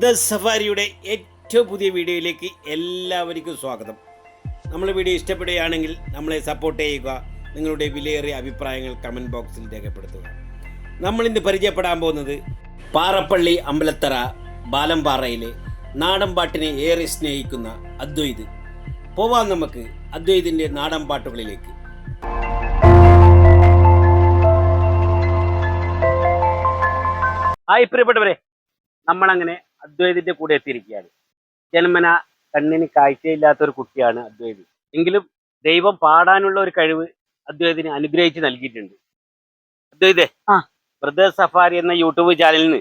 Brothers സഫാരിയുടെ ഏറ്റവും പുതിയ വീഡിയോയിലേക്ക് എല്ലാവർക്കും സ്വാഗതം. നമ്മൾ വീഡിയോ ഇഷ്ടപ്പെടുകയാണെങ്കിൽ നമ്മളെ സപ്പോർട്ട് ചെയ്യുക നിങ്ങളുടെ വിലയേറിയ അഭിപ്രായങ്ങൾ കമന്റ് ബോക്സിൽ രേഖപ്പെടുത്തുക. നമ്മളിന്ന് പരിചയപ്പെടാൻ പോകുന്നത് പാറപ്പള്ളി അമ്പലത്തറ ബാലംപാറയിലെ നാടൻ പാട്ടിനെ ഏറെ സ്നേഹിക്കുന്ന അദ്വൈത്. പോവാം നമുക്ക് അദ്വൈതിന്റെ നാടൻ പാട്ടുകളിലേക്ക് ഹായ് പ്രിയപ്പെട്ടവരെ നമ്മളങ്ങനെ അദ്വൈതിന്റെ കൂടെ എത്തിയിരിക്കുകയാണ്. ജന്മന കണ്ണിന് കാഴ്ചയില്ലാത്ത ഒരു കുട്ടിയാണ് അദ്വൈതി. എങ്കിലും ദൈവം പാടാനുള്ള ഒരു കഴിവ് അദ്വൈതിന് അനുഗ്രഹിച്ച് നൽകിയിട്ടുണ്ട്. അദ്വൈതേ ആ. ബ്രദേഴ്സ് സഫാരി എന്ന യൂട്യൂബ് ചാനലിന്.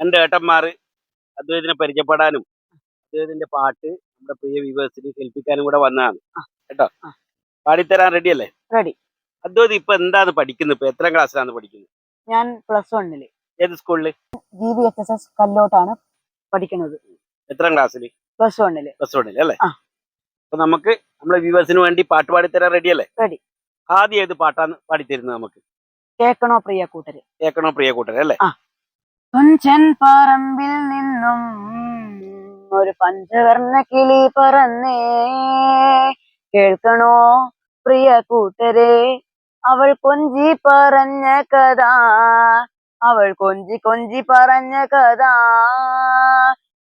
രണ്ട് ഏട്ടന്മാർ അദ്വൈതിനെ പരിചയപ്പെടാനും അദ്വൈതിന്റെ പാട്ട് നമ്മുടെ പ്രിയ വ്യൂവേഴ്സിന് കേൾപ്പിക്കാനും കൂടെ വന്നതാണ്. കേട്ടോ. പാടിത്തരാൻ റെഡി അല്ലേ? റെഡി അദ്വൈതി ഇപ്പൊ എന്താണ് പഠിക്കുന്നത്? ഇപ്പൊ എത്ര ക്ലാസ്സിലാണ് പഠിക്കുന്നത്? ഞാൻ പ്ലസ് വണ്ണിൽ ഏത് സ്കൂളിൽ G B H S S കല്ലോട്ടാണ്. പഠിക്കുന്നത് എത്രാം ക്ലാസ്സിൽ പ്ലസ് വണ്ണിൽ പ്ലസ് വണ്ണിൽ അല്ലേ? ആ. അപ്പൊ നമുക്ക് നമ്മളെ വ്യൂവേഴ്സിന് വേണ്ടി പാട്ട് പാടിത്തരാൻ റെഡി അല്ലേ? Ready. ആദ്യം ഏത് പാട്ടാണ് പാടിത്തരുന്നത് നമുക്ക്? കേക്കണോ പ്രിയ കൂട്ടര്? കേക്കണോ പ്രിയ കൂട്ടരെ അല്ലേ? തുഞ്ചൻ പറമ്പിൽ നിന്നും ഒരു പഞ്ചവർണ കിളി പറന്നേ. കേൾക്കണോ പ്രിയ കൂട്ടരെ? അവൾ കൊഞ്ചി പറഞ്ഞ കഥ. അവൾ കൊഞ്ചി കൊഞ്ചി പറഞ്ഞ കഥ.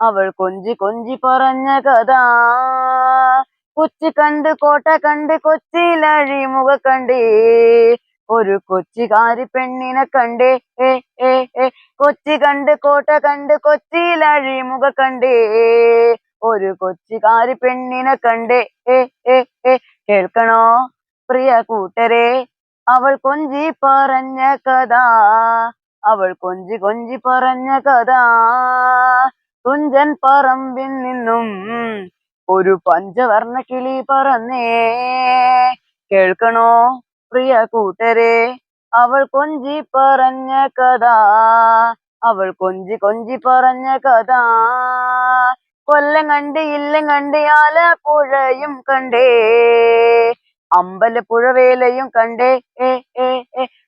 അവൾ കൊഞ്ചി കൊഞ്ചി പറഞ്ഞ കഥ. കൊച്ചി കണ്ട് കോട്ട കണ്ട് കൊച്ചിയിലഴിമുഖ കണ്ടേ. ഒരു കൊച്ചികാരി പെണ്ണിനെ കണ്ടേ. ഏ ഏ ഏ. കൊച്ചി കണ്ട് കോട്ട കണ്ട് കൊച്ചിയിലഴിമുഖ കണ്ടേ. ഒരു കൊച്ചികാരി പെണ്ണിനെ കണ്ടേ. ഏ ഏ ഏ. കേൾക്കണോ? പ്രിയ കൂട്ടരെ അവൾ കൊഞ്ചി പറഞ്ഞ കഥ. അവൾ കൊഞ്ചി കൊഞ്ചി പറഞ്ഞ കഥ. തുഞ്ചൻ പറമ്പിൽ നിന്നും ഒരു പഞ്ചവർണ കിളി പറന്നേ. കേൾക്കണോ പ്രിയ കൂട്ടരെ? അവൾ കൊഞ്ചി പറഞ്ഞ കഥ അവൾ കൊഞ്ചി കൊഞ്ചി പറഞ്ഞ കഥ. കൊല്ലം കണ്ട് ഇല്ലം കണ്ട് ആലപ്പുഴയും കണ്ടേ. അമ്പല പുഴവേലയും കണ്ടേ. ഏ ഏ.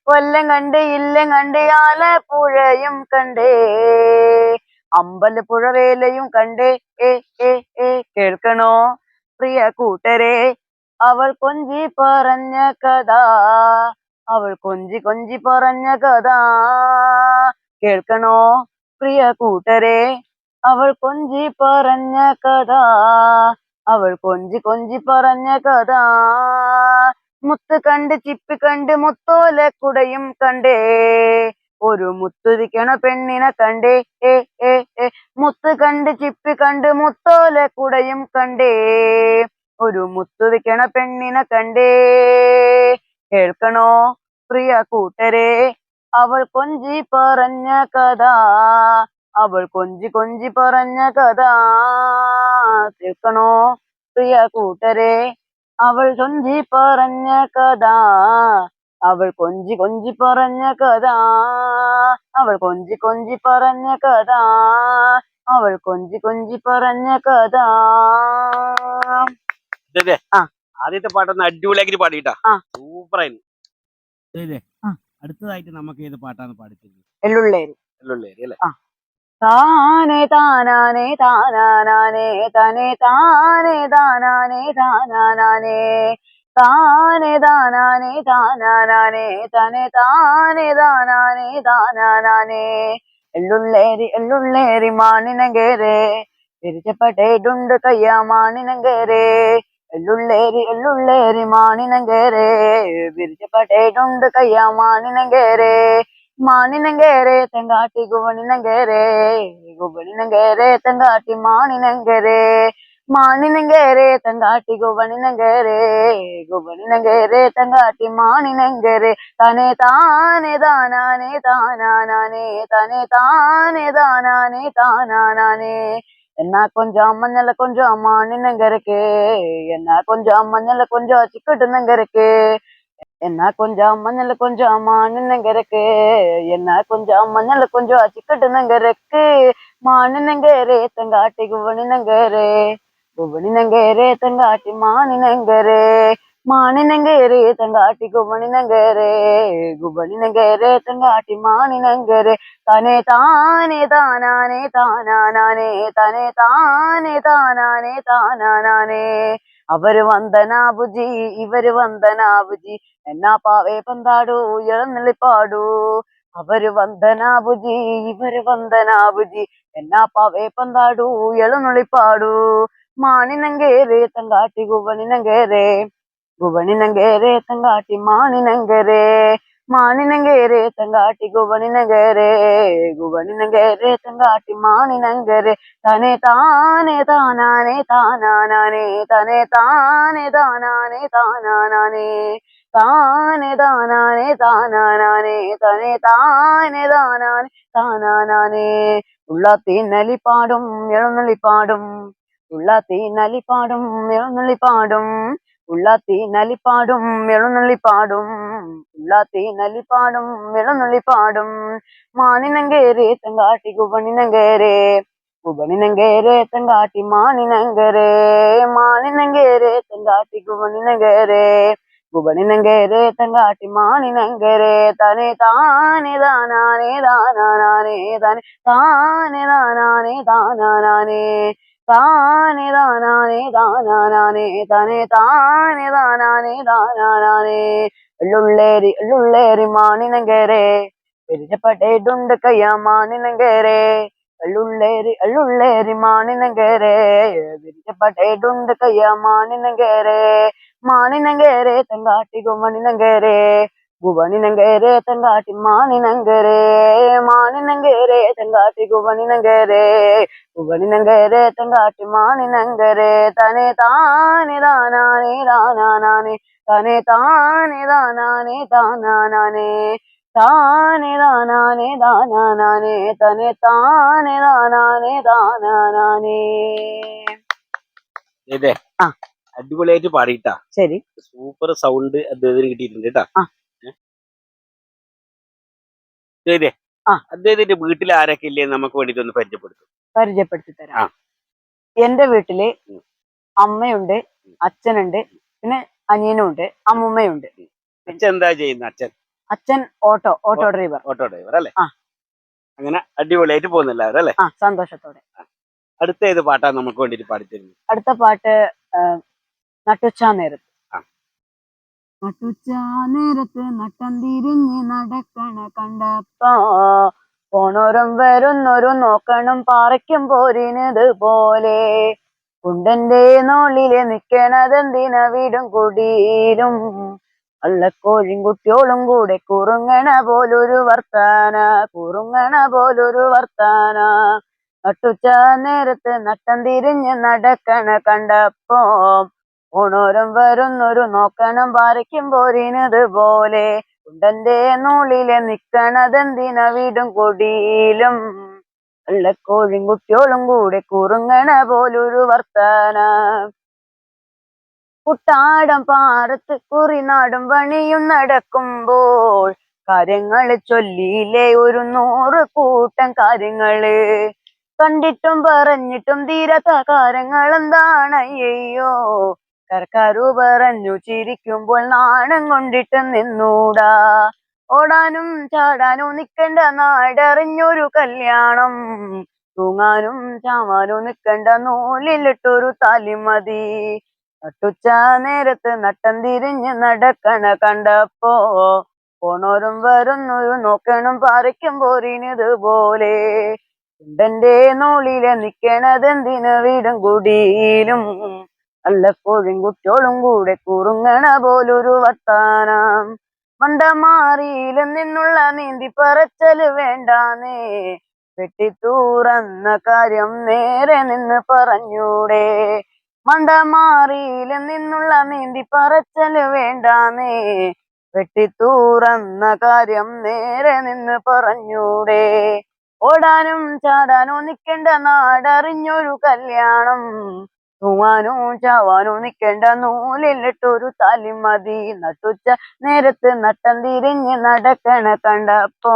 കൊല്ലം കണ്ട് ഇല്ലം കണ്ട് ആലപ്പുഴയും കണ്ടേ. അമ്പലപ്പുഴ വേലയും കണ്ടേ ഏ ഏ ഏ കേൾക്കണോ? പ്രിയ കൂട്ടരെ അവൾ കൊഞ്ചി പറഞ്ഞ കഥ അവൾ കൊഞ്ചി കൊഞ്ചി പറഞ്ഞ കഥ കേൾക്കണോ? പ്രിയ കൂട്ടരെ അവൾ കൊഞ്ചി പറഞ്ഞ കഥ അവൾ കൊഞ്ചി കൊഞ്ചി പറഞ്ഞ കഥ മുത്ത് കണ്ട് ചിപ്പി കണ്ട് മുത്തോല കുടയും കണ്ടേ ഒരു മുത്തുരിക്കണ പെണ്ണിനെ കണ്ടേ ഏ ഏ ഏ മുത്ത് കണ്ട് ചിപ്പി കണ്ട് മുത്തോലെ കുടയും കണ്ടേ. ഒരു മുത്തുരിക്കണ പെണ്ണിനെ കണ്ടേ. കേൾക്കണോ പ്രിയ കൂട്ടരെ? അവൾ കൊഞ്ചി പറഞ്ഞ കഥ അവൾ കൊഞ്ചി കൊഞ്ചി പറഞ്ഞ കഥ. കേൾക്കണോ പ്രിയ കൂട്ടരെ? അവൾ കൊഞ്ചി പറഞ്ഞ കഥ അവൾ കൊഞ്ചി കൊഞ്ചി പറഞ്ഞ കഥ. അവൾ കൊഞ്ചി കൊഞ്ചി പറഞ്ഞ കഥ. അവൾ കൊഞ്ചി കൊഞ്ചി പറഞ്ഞ കഥ. ആ. ആദ്യത്തെ പാട്ടൊന്ന് അടിപൊളിയാക്കി പാടിട്ടാ സൂപ്പർ സൂപ്പറായിരുന്നു ആ. അടുത്തതായിട്ട് നമുക്ക് ഏത് പാട്ടാണ് പാടിച്ചത്? എള്ളുള്ളേരി അല്ലേ? അല്ലേ താനേ താനാനേ താനാനാനേ തനേ താനേ താനാനേ താനാനാനേ താനേ ദാനാനേ താനാനാനേ തനേ താനേ താനാനേ താനാനാനേ. എള്ളുള്ളേരി എള്ളുള്ളേരി മാണിനങ്കേരേ തിരിച്ചപ്പെട്ടേടുണ്ട് കയ്യ മാണിനങ്കേരേ. എള്ളുള്ളേരി എള്ളുള്ളേരി മാണിനങ്കേരേ വിരിച്ചപ്പെട്ടേടുണ്ട് കയ്യ മാണിനങ്കേരേ. മാണിനങ്കേരെ തെങ്കാട്ടി ഗുവണിനങ്കേരെ ഗുവണിനങ്കേരെ തെങ്കാട്ടി മാണിനങ്കേരെ. மானினங்கரே தங்காட்டி குபனினங்கரே குபனினங்கரே தங்காட்டி மானினங்கரே. தனே தானே தானானே தானானே தனே தானே தானானே தானானே என்ன கொஞ்சம் மஞ்சள் கொஞ்சம் மானினங்க இருக்கு என்ன கொஞ்சம் மஞ்சள் கொஞ்சம் சிக்கட்டுனங்க நங்கருக்கு என்ன கொஞ்சம் மஞ்சள் கொஞ்சம் மானுனங்க இருக்கு என்ன கொஞ்சம் மஞ்சள் கொஞ்சம் சிக்கட்டுனங்க இருக்கு மானுனங்க ரே தங்காட்டி குவனுனங்க ரே കുവണിനങ്കേരെ തങ്കാട്ടി മാണിനങ്കരെ മാണിനങ്കേരെ തങ്കാട്ടി കുവണിനങ്കരെ കുവണിനങ്കേരെ തങ്കാട്ടി മാണിനങ്കരെ തനെ താനെ താനാനെ താനാനാനേ തനെ താനെ താനാനെ താനാനാനേ. അവർ വന്ദനാബുജി ഇവർ വന്ദനാബുജി എന്നാ പാവേ പന്താടൂ ഇളന്നിളിപ്പാടൂ അവർ വന്ദനാബുജി ഇവർ വന്ദനാബുജി എന്നാ പാവേ പന്താടൂ എളുന്നുളിപ്പാടൂ മാണിനങ്കേരെ തങ്കാട്ടി ഗുവണിനങ്കേരെ ഗുവണിനങ്കേരെ തങ്കാട്ടി മാണിനങ്കരെ മാണിനങ്കേരെ തങ്കാട്ടി ഗുവണിനങ്കരെ ഗുവണിനങ്കേരെ തങ്കാട്ടി മാണിനങ്കരെ തനെ താനെ താനാനെ താനാനാനെ തനെ താനെ താനാനെ താനാനാനെ താനെ താനാനെ താനാനാനെ തനെ താനെ താനാനെ താനാനാനെ. ഉള്ള തീനലിപ്പാടും എഴുന്നള്ളിപ്പാടും ഉള്ള നലിപ്പാടും എഴുന്നള്ളിപ്പാടും ഉള്ളാത്തി നലിപ്പാടും എഴുന്നള്ളിപ്പാടും ഉള്ളാത്തി നലിപ്പാടും എഴുന്നള്ളിപ്പാടും മാണിനങ്കേരെ തങ്കാട്ടി കുപണിനങ്കേരെ. കുപണിനങ്കേരെ തങ്കാട്ടി മാനിനങ്കരെ. മാനിനങ്കേരെ തങ്കാട്ടി കുപണിനങ്കേരെ. കുപണിനങ്കേരെ തങ്കാട്ടി മാനിനങ്കരെ. തനെ താനെ താനാനെ താനാനാനെ തനെ താനെ താനാനെ താനാനാനെ. താനെ താനാനെ താനാനാനെ തനെ താനെ താനാനെ താനാനാനെ. എള്ളുള്ളേരി എള്ളുള്ളേരി മാണിനങ്കേരെ പരിചയപ്പെട്ടേട്ടുണ്ട് കയ്യ മാണിനങ്കേരെ എള്ളുള്ളേരി എള്ളുള്ളേരി മാണിനങ്കേരെ പരിചയപ്പെട്ടേട്ടുണ്ട് കയ്യ മാണിനങ്കേരെ മാണിനങ്കേരെ തെങ്കാട്ടി കുമണിനങ്കേരെ ഗുവണിനങ്കേരെ തങ്കാട്ടി മാണിനങ്കരെ മാണിനങ്കേരെ തങ്കാട്ടി ഗുവണിനങ്കേരെ ഗുവണിനങ്കരെ തങ്കാട്ടി മാണിനങ്കരെ തനെ താനെ താനാനെ താനാനാനെ തനെ താനെ താനാനെ താനാനാനെ താനെ താനാനെ താനാനാനെ തനെ താനെ താനാനെ താനാനാനെ. അടിപൊളിയായിട്ട് പാടിയിട്ടാ. ശരി. സൂപ്പർ സൗണ്ട് അദ്ദേഹത്തിന് കിട്ടിയിട്ടുണ്ട് കേട്ടാ. ഇതേ ആ. അദ്ദേഹത്തിന്റെ വീട്ടിൽ ആരൊക്കെ ഇല്ലേ നമുക്ക് വേണ്ടിട്ട് ഒന്ന് പരിചയപ്പെടുത്തും. പരിചയപ്പെടുത്തി ആ. തരാം എന്റെ വീട്ടിൽ. അമ്മയുണ്ട് അച്ഛനുണ്ട് പിന്നെ അനിയനും ഉണ്ട് അമ്മുമ്മയുണ്ട് അച്ഛൻ എന്താ ചെയ്യുന്ന അച്ഛൻ? അച്ഛൻ auto auto driver. Auto driver അല്ലേ? ആ. അങ്ങനെ അടിപൊളിയായിട്ട് പോകുന്നില്ല അവരല്ലേ ആ സന്തോഷത്തോടെ. അടുത്ത ഏത് പാട്ടാ നമുക്ക് വേണ്ടിട്ട് പാടിത്തരുന്നത്? അടുത്ത പാട്ട് ആ, നട്ടുച്ചാ നേരത്ത്. നട്ടുച്ചാ നേരത്ത് നട്ടം തിരിഞ്ഞ് നടക്കണ കണ്ടപ്പ പോണോരും വരുന്നൊരു നോക്കണം പാറയ്ക്കും പോരിനത് പോലെ. കുണ്ടന്റെ നോളിൽ നിക്കണതെന്തിന വീടും കുടിയിലും. അള്ളക്കോഴിയും കുട്ടിയോളും കൂടെ കുറുങ്ങണ പോലൊരു വർത്താന കുറുങ്ങണ പോലൊരു വർത്താന. നട്ടുച്ച നേരത്ത് നട്ടം തിരിഞ്ഞ് നടക്കണ കണ്ടപ്പോ ഓണോരം വരുന്നൊരു നോക്കണം പാറയ്ക്കും പോരിനത് പോലെ കുണ്ടന്റെ നൂളിലെ നിക്കണതെന്തിന വീടും കൊടിയിലും. വെള്ളക്കോഴിയും കുട്ടിയോളും കൂടെ കുറുങ്ങണ പോലൊരു വർത്താന. കുട്ടാടം പാറത്ത് കുറിനാടും പണിയും നടക്കുമ്പോൾ കാര്യങ്ങൾ ചൊല്ലിയില്ലേ ഒരു നൂറ് കൂട്ടം കാര്യങ്ങൾ കണ്ടിട്ടും പറഞ്ഞിട്ടും തീരാത്ത കാര്യങ്ങൾ എന്താണ് അയ്യോ കരക്കാരു പറഞ്ഞു ചിരിക്കുമ്പോൾ നാണം കൊണ്ടിട്ട് നിന്നൂടാ. ഓടാനും ചാടാനും നിക്കണ്ട നാടറിഞ്ഞൊരു കല്യാണം. തൂങ്ങാനും ചാവാനും നിക്കണ്ട നൂലിലിട്ടൊരു താലിമതി നട്ടുച്ച നേരത്ത് നട്ടം തിരിഞ്ഞ് നടക്കണ കണ്ടപ്പോ പോണോരും വരുന്നൊരു നോക്കണം പാറയ്ക്കും പോരിനിതുപോലെ കുണ്ടന്റെ നൂലിലെ നിക്കണതെന്തിന് വീടും കുടിയിലും. അല്ലപ്പോഴും കുട്ടിയോളും കൂടെ കുറുങ്ങണ പോലൊരു വർത്താനം. മണ്ടമാറിയില നിന്നുള്ള നീന്തി പറച്ചൽ വേണ്ടാന്നേ. വെട്ടിത്തൂറന്ന കാര്യം നേരെ നിന്ന് പറഞ്ഞൂടെ. മണ്ടമാറിയിൽ നിന്നുള്ള നീന്തി പറച്ചൽ വേണ്ടാന്നേ. വെട്ടിത്തൂറന്ന കാര്യം നേരെ നിന്ന് പറഞ്ഞൂടെ. ഓടാനും ചാടാനോ നിൽക്കേണ്ട നാടറിഞ്ഞൊരു കല്യാണം. തൂങ്ങാനോ ചാവാനോ നിൽക്കേണ്ട നൂലിലിട്ടൊരു താലി മതി. നട്ടുച്ച നേരത്ത് നട്ടം തിരിഞ്ഞ് നടക്കണ കണ്ടപ്പോ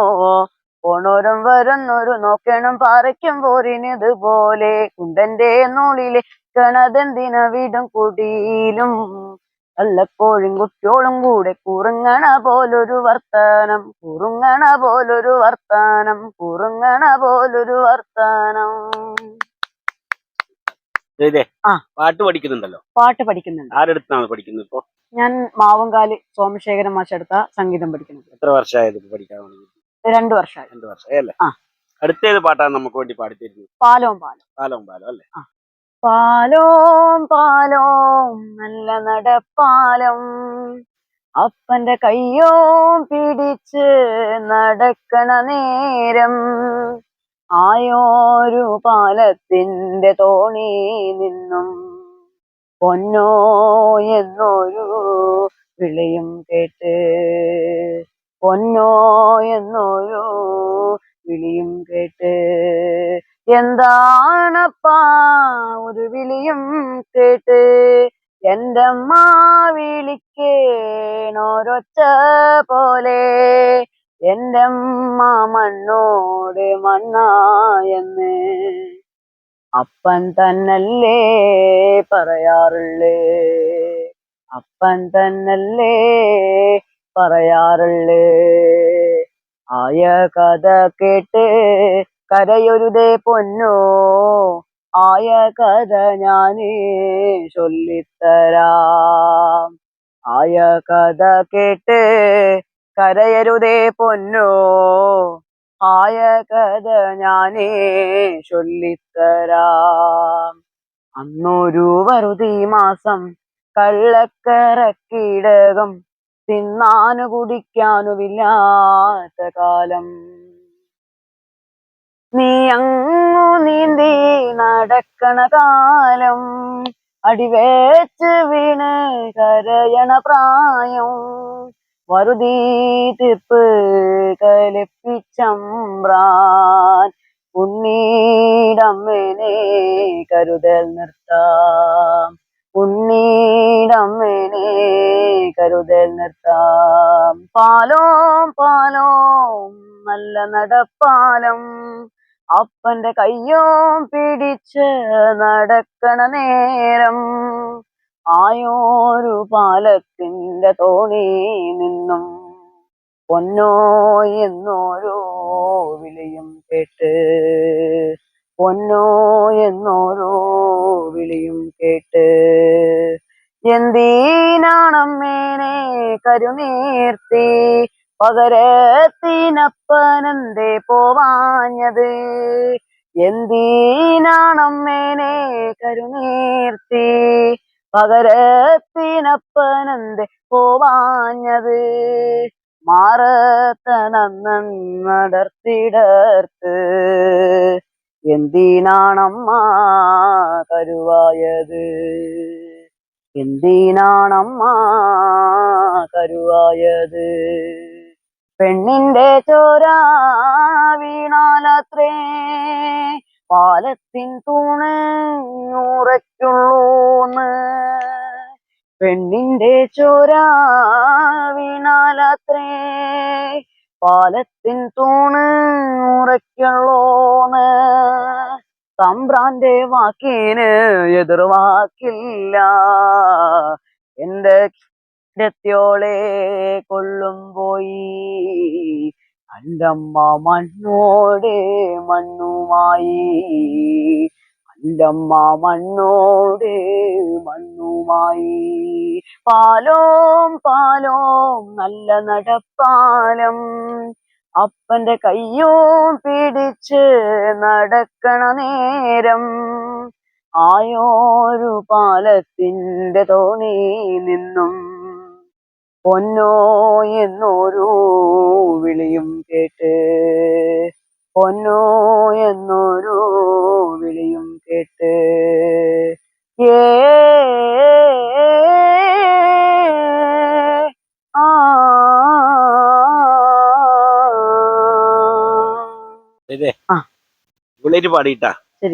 പോണോരും വരുന്നൊരു നോക്കണം പാറയ്ക്കും പോരിനിതുപോലെ കുണ്ടന്റെ നൂലിലെ കണതെന്തിന വീടും കുടിയിലും? വല്ലപ്പോഴും കുട്ടിയോളും കൂടെ കുറുങ്ങണ പോലൊരു വർത്താനം. കുറുങ്ങണ പോലൊരു വർത്താനം. കുറുങ്ങണ പോലൊരു വർത്താനം. ആ. പാട്ട് പഠിക്കുന്നുണ്ടല്ലോ? പാട്ട് പഠിക്കുന്നുണ്ട്. ആരെടുത്താണ് പഠിക്കുന്നത് ഇപ്പൊ? ഞാൻ മാവങ്കാലി സോമശേഖരൻ മാഷെടുത്ത സംഗീതം പഠിക്കുന്നത് എത്ര വർഷമായത് പഠിക്കാൻ രണ്ടു വർഷമായി. രണ്ടു വർഷമായി അല്ലേ. അടുത്തേത് പാട്ടാണ് നമുക്ക് വേണ്ടി പാടിത്തരുന്നത്. പാലോം പാലം. പാലോം പാലം അല്ലേ? പാലോം പാലോം നല്ല നടപ്പാലം. അപ്പന്റെ കയ്യോം പിടിച്ച് നടക്കണ നേരം. ആയോരു പാലത്തിന്റെ തോണി നിന്നും പൊന്നോ എന്നൊരു വിളിയും കേട്ട്. പൊന്നോ എന്നൊരു വിളിയും കേട്ട്. എന്താണപ്പാ ഒരു വിളിയും കേട്ട്? എന്റെ അമ്മ വിളിക്കേണോരൊച്ച പോലെ എന്റെ അമ്മ മണ്ണോട് മണ്ണായെന്ന് അപ്പൻ തന്നല്ലേ പറയാറുള്ളേ. അപ്പൻ തന്നല്ലേ പറയാറുള്ളേ. ആയ കഥ കേട്ട് കരയൊരുതേ പൊന്നോ. ആയ കഥ ഞാൻ ചൊല്ലിത്തരാം. ആയ കഥ കേട്ട് കരയരുതേ പൊന്നോ? ആയ കഥ ഞാനേ ചൊല്ലിത്തരാം. അന്നൊരു വറുതി മാസം കള്ളക്കറക്കീടകം തിന്നാനു കുടിക്കാനുമില്ലാത്ത കാലം. നീ അങ്ങു നീന്തി നടക്കണ കാലം അടിവേച്ച് വീണ് കരയണ പ്രായം. വറുതി കലപ്പിച്ചമ്പ്രാൻ ഉണ്ണീടമ്മേനെ കരുതൽ നിർത്താം. ഉണ്ണീടമ്മേനെ കരുതൽ നിർത്താം. പാലോം പാലോം നല്ല നടപ്പാലം അപ്പന്റെ കയ്യോം പിടിച്ച് നടക്കണ നേരം ആയോരു പാലത്തിന്റെ തോണി നിന്നും പൊന്നോ എന്നോരോ വിളിയും കേട്ട് പൊന്നോ എന്നോരോ വിളിയും കേട്ട്. എന്തിനാണമ്മേനെ കരുനീർത്തി പകരത്തിനപ്പനെന്തേ പോവാഞ്ഞത്? എന്തിനാണമ്മേനെ കരുനീർത്തി പകരത്തിനപ്പനെന്തേ പോവാഞ്ഞത്. മാറത്തനന്നടർത്തിടർത്ത് എന്തിനാണമ്മ കരുവായത്? എന്തിനാണമ്മ കരുവായത്? പെണ്ണിന്റെ ചോര വീണാലത്രേ പാലത്തിൻ തൂണ് ഉറയ്ക്കുള്ളൂന്ന്. പെണ്ണിന്റെ ചോര പാലത്തിൻ തൂണ് ഉറയ്ക്കുള്ളൂന്ന്. തമ്പ്രാന്റെ വാക്കിന് എതിർവാക്കില്ല. എന്റെ കിടത്തിയോളെ കൊള്ളും പോയി അന്റമ്മ മണ്ണോട് മണ്ണുമായി. അല്ലമ്മ മണ്ണോട് മണ്ണുമായി. പാലോം പാലോം നല്ല നടപ്പാലം. അപ്പന്റെ കയ്യോ പിടിച്ച് നടക്കണ നേരം. ആയോരു പാലത്തിന്റെ തോണി നിന്നും പൊന്നോ എന്നൊരു വിളിയും കേട്ട്. പൊന്നോ എന്നൊരു വിളിയും കേട്ട്. ഏ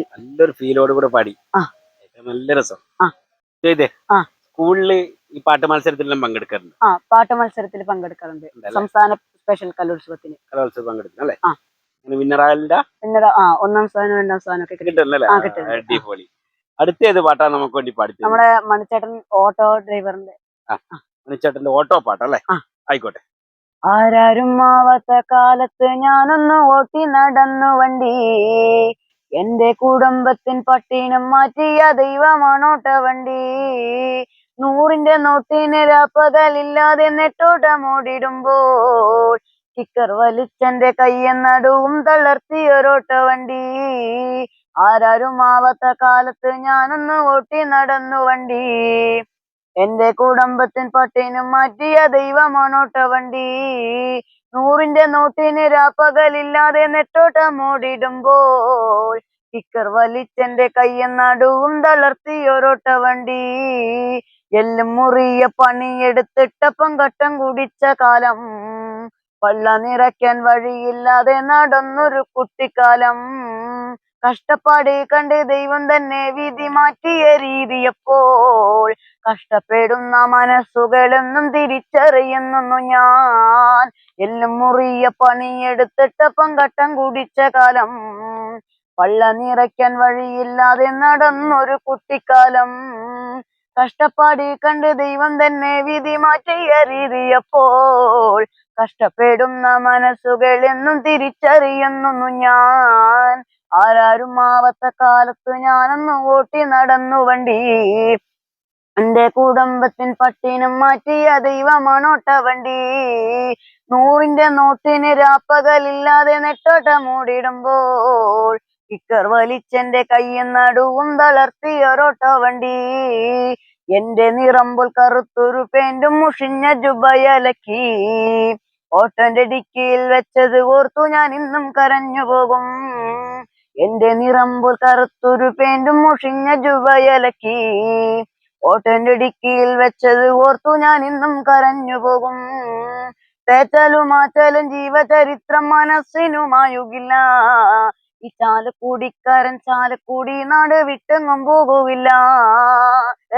നല്ലൊരു ഫീലോട് കൂടെ പാടി. നല്ല രസം. ചെയ്തേ സ്കൂളിൽ ഈ പാട്ട് മത്സരത്തിലെല്ലാം പങ്കെടുക്കാറുണ്ട്. ആ പാട്ട് മത്സരത്തിൽ പങ്കെടുക്കാറുണ്ട്. സംസ്ഥാന സ്പെഷ്യൽ കലോത്സവത്തിന്. കലോത്സവം പങ്കെടുക്കുന്നു അല്ലേ. അങ്ങനെ ആ ഒന്നാം സ്ഥാനം രണ്ടാം സ്ഥാനം ഒക്കെ കിട്ടുന്നല്ലേ? അടിപൊളി. അടുത്ത ഏത് പാട്ടാണ് നമുക്ക് വേണ്ടി പാടിച്ചത് നമ്മുടെ മണിച്ചേട്ടൻ ഓട്ടോ ഡ്രൈവറിന്റെ. മണിച്ചേട്ടന്റെ ഓട്ടോ പാട്ടല്ലേ ആയിക്കോട്ടെ. ആരാരും ആവാത്ത കാലത്ത് ഞാനൊന്ന് ഓട്ടി നടന്നു വണ്ടി. എന്റെ കുടുംബത്തിൻ പട്ടിണം മാറ്റിയ ദൈവമാണോട്ട വണ്ടി. നൂറിന്റെ നോട്ടിന് രാപ്പകലില്ലാതെ നെട്ടോട്ടമോടിടുമ്പോൾ കിക്കർ വലിച്ചെന്റെ കയ്യെന്നടുവും തളർത്തിയൊരോട്ട വണ്ടി ആരാരും ആവാത്ത കാലത്ത് ഞാനൊന്ന് ഓട്ടി നടന്നു വണ്ടി. എന്റെ കുടുംബത്തിൻ പട്ടിനും മാറ്റിയ ദൈവമാണോട്ട വണ്ടി നൂറിന്റെ നോട്ടിന് രാപ്പകലില്ലാതെ നെട്ടോട്ടമോടിടുമ്പോൾ കിക്കർ വലിച്ചെന്റെ കയ്യെന്നടുവും തളർത്തിയൊരോട്ട വണ്ടി എല്ലും മുറിയ പണിയെടുത്തിട്ടപ്പം കട്ടം കുടിച്ച കാലം. പള്ള നിറയ്ക്കാൻ വഴിയില്ലാതെ നടന്നൊരു കുട്ടിക്കാലം. കഷ്ടപ്പാട് കണ്ട് ദൈവം തന്നെ വിധി മാറ്റിയ രീതിയപ്പോൾ കഷ്ടപ്പെടുന്ന മനസ്സുകളെന്നും തിരിച്ചറിയുന്നു ഞാൻ. എല്ലും മുറിയ പണിയെടുത്തിട്ടപ്പം കട്ടം കുടിച്ച കാലം. പള്ള നിറയ്ക്കാൻ വഴിയില്ലാതെ നടന്നൊരു കുട്ടിക്കാലം. കഷ്ടപ്പാട് കണ്ട് ദൈവം തന്നെ വിധി മാറ്റിയ രീതിയപ്പോൾ കഷ്ടപ്പെടുന്ന മനസ്സുകൾ എന്നും തിരിച്ചറിയുന്നു ഞാൻ. ആരാരും ആവത്ത കാലത്ത് ഞാനൊന്ന് ഓട്ടി നടന്നു വണ്ടി. എന്റെ കുടുംബത്തിൻ പട്ടിനും മാറ്റിയ ദൈവമാണോട്ട വണ്ടി. നൂറിന്റെ നോട്ടിന് രാപ്പകലില്ലാതെ നെട്ടോട്ട മൂടിടുമ്പോൾ കിക്കർ വലിച്ചെന്റെ കയ്യും നടുവും തളർത്തിയൊരോട്ട വണ്ടി. എന്റെ നിറമ്പുൽ കറുത്തൊരു പേന്റും മുഷിഞ്ഞ ജുബയലക്കി ഓട്ടന്റെ ഡിക്കിയിൽ വെച്ചത് ഓർത്തു ഞാൻ ഇന്നും കരഞ്ഞു പോകും. എന്റെ നിറമ്പുൽ കറുത്തൊരു പേന്റും മുഷിഞ്ഞ ജുബയലക്കി ഓട്ടന്റെ ഡിക്കിയിൽ വെച്ചത് ഓർത്തു ഞാൻ ഇന്നും കരഞ്ഞു പോകും. തേച്ചാലും മാറ്റലും ജീവചരിത്രം മനസ്സിനുമായുകില്ല. ഈ ചാലക്കൂടിക്കാരൻ ചാലക്കൂടി നാട് വിട്ടെങ്ങും പോകുവില്ല.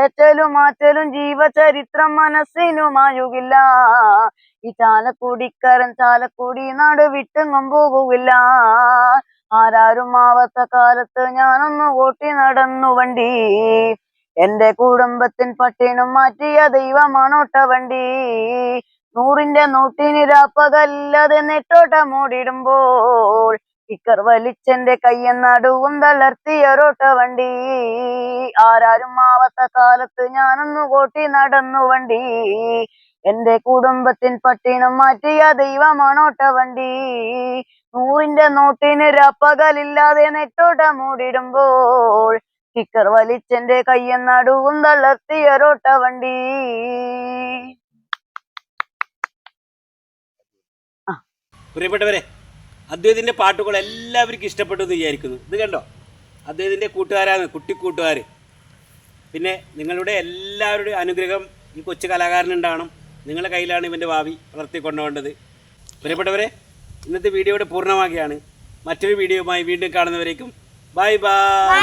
ഏറ്റലും മാറ്റലും ജീവചരിത്രം മനസ്സിനുമായുകില്ല ഈ ചാലക്കൂടിക്കാരൻ ചാലക്കൂടി നാട് വിട്ടെങ്ങും പോകുവില്ല. ആരാരും ആവത്ത കാലത്ത് ഞാനൊന്ന് ഓട്ടി നടന്നു വണ്ടി. എന്റെ കുടുംബത്തിൻ പട്ടിണം മാറ്റിയ ദൈവമാണോട്ട വണ്ടി നൂറിന്റെ നോട്ടിനിരാപ്പകല്ലാതെ നെട്ടോട്ട മൂടിടുമ്പോൾ കിക്കർ വലിച്ചെന്റെ കയ്യെന്നടുവും തളർത്തിയൊരോട്ട വണ്ടി ആരാരും ആവത്ത കാലത്ത് ഞാനൊന്നു കൂട്ടി നടന്നു വണ്ടി. എന്റെ കുടുംബത്തിൻ പട്ടിണം മാറ്റിയ ദൈവമാണോട്ട വണ്ടി നൂറിന്റെ നോട്ടിന് രാപ്പകലില്ലാതെ നെട്ടോട്ട മൂടിടുമ്പോൾ സ്റ്റിക്കർ വലിച്ചെന്റെ കയ്യെന്നടുവും തളർത്തിയൊരോട്ട വണ്ടി പ്രിയപ്പെട്ടവരെ അദ്ദേഹത്തിന്റെ പാട്ടുകൾ എല്ലാവർക്കും ഇഷ്ടപ്പെട്ടു എന്ന് വിചാരിക്കുന്നു. ഇത് കണ്ടോ? അദ്ദേഹത്തിന്റെ കൂട്ടുകാരാണ് കുട്ടിക്കൂട്ടുകാർ പിന്നെ നിങ്ങളുടെ എല്ലാവരുടെയും അനുഗ്രഹം ഈ കൊച്ചു കലാകാരനുണ്ടാവണം നിങ്ങളുടെ കയ്യിലാണ് ഇവന്റെ ഭാവി വളർത്തിക്കൊണ്ടുപോകേണ്ടത്. പ്രിയപ്പെട്ടവരെ ഇന്നത്തെ വീഡിയോ ഇവിടെ പൂർണമാകുകയാണ് മറ്റൊരു വീഡിയോയുമായി വീണ്ടും കാണുന്നവരേക്കും ബൈ ബൈ.